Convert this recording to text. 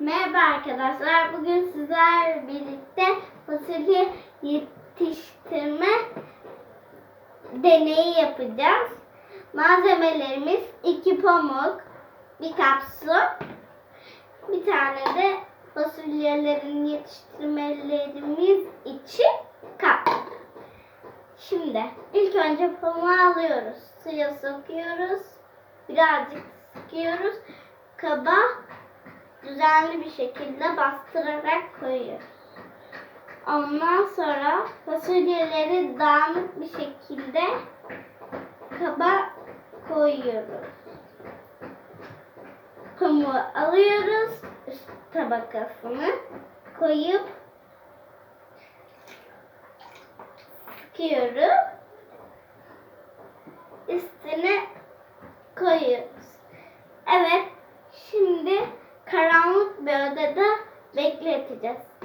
Merhaba arkadaşlar. Bugün sizlerle birlikte fasulye yetiştirme deneyi yapacağız. Malzemelerimiz iki pamuk, bir kap su, bir tane de fasulyelerin yetiştirmelerimiz için kap. Şimdi ilk önce pamuğu alıyoruz. Suya sokuyoruz. Birazcık sıkıyoruz. Kaba düzenli bir şekilde bastırarak koyuyoruz. Ondan sonra fasulyeleri dağınık bir şekilde kaba koyuyoruz. Pamuğu alıyoruz. Üst tabakasını koyup sıkıyoruz. Üstüne koyuyoruz. Evet, karanlık bir odada bekleteceğiz.